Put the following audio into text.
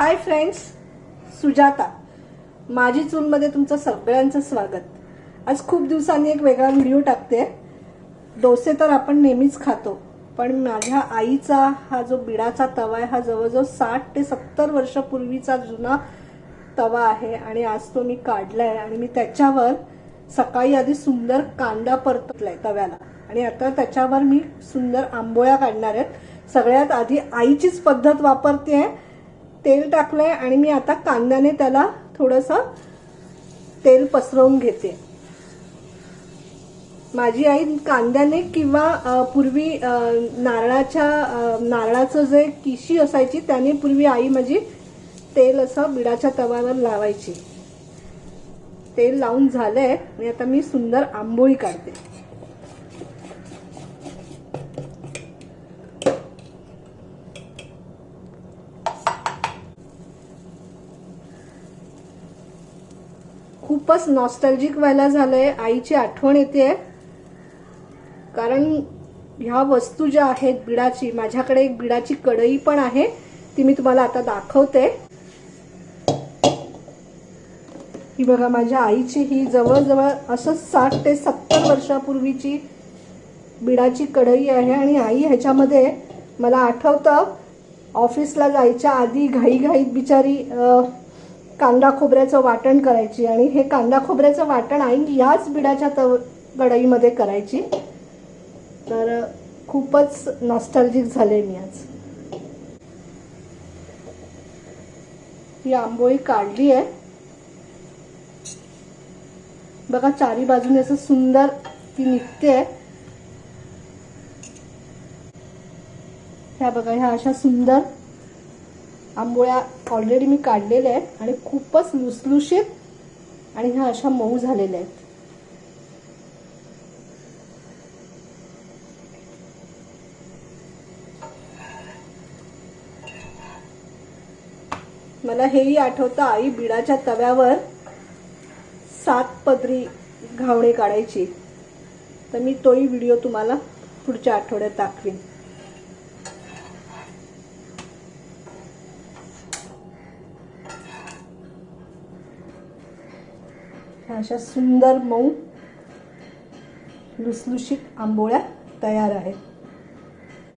Hi friends Sujata. माझी चूलमध्ये तुमचं सगळ्यांचं स्वागत. आज खूप दिवसांनी एक वेगळा व्हिडिओ टाकते. डोसे तर आपण नेहमीच खातो पण माझ्या आईचा हा जो बिडाचा तवा आहे हा जवळजवळ साठ ते सत्तर वर्षापूर्वीचा जुना तवा आहे आणि आज तो मी काढला आहे आणि मी त्याच्यावर सकाळी आधी सुंदर कांदा परतलाय तव्याला. आणि आता त्याच्यावर मी सुंदर आंबोळ्या काढणार आहेत. सगळ्यात आधी आईचीच पद्धत वापरते आहे तेल टाकलंय आणि मी आता कांद्याने त्याला थोडंसं तेल पसरवून घेते. माझी आई कांद्याने किंवा पूर्वी नारळाच्या नारळाचं जे किशी असायची त्याने पूर्वी आई माझी तेल असं बिडाच्या तव्यावर लावायची. तेल लावून झालंय आणि आता मी सुंदर आंबोळी काढते. खूपच नॉस्टॅल्जिक व्हायला झालंय. आईची आठवण येते. कारण ह्या वस्तू ज्या आहेत बिडाची माझ्याकडे एक बिडाची कढई पण आहे ती मी तुम्हाला आता दाखवते. ही बघा माझ्या आईची ही जवळजवळ असं साठ ते सत्तर वर्षापूर्वीची बिडाची कढई आहे आणि आई ह्याच्यामध्ये मला आठवतं ऑफिसला जायच्या आधी घाईघाईत बिचारी कांदा खोबऱ्याचं वाटण करायची आणि हे कांदा खोबऱ्याचं वाटण आई याच बिडाच्या तव कढईमध्ये करायची. तर खूपच नॉस्टॅल्जिक झाले मी आज. ही आंबोळी काढली आहे. बघा चारी बाजूने असं सुंदर ती निघते. ह्या बघा ह्या अशा सुंदर आंबोळ्या ऑलरेडी मी काढलेल्या आहेत आणि खूपच लुसलुशीत आणि ह्या अशा मऊ झालेल्या आहेत. मला हेही आठवतं आई बिडाच्या तव्यावर सात पदरी घावणे काढायची. तर मी तोही व्हिडिओ तुम्हाला पुढच्या आठवड्यात दाखवीन. ह्या अशा सुंदर मऊ लुसलुशीत आंबोळ्या तयार आहेत.